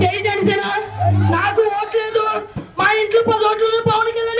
చేయి తెలిసిన నాకు ఓట్లేదు. మా ఇంట్లో పది ఓట్లు పవన్ కళ్యాణ్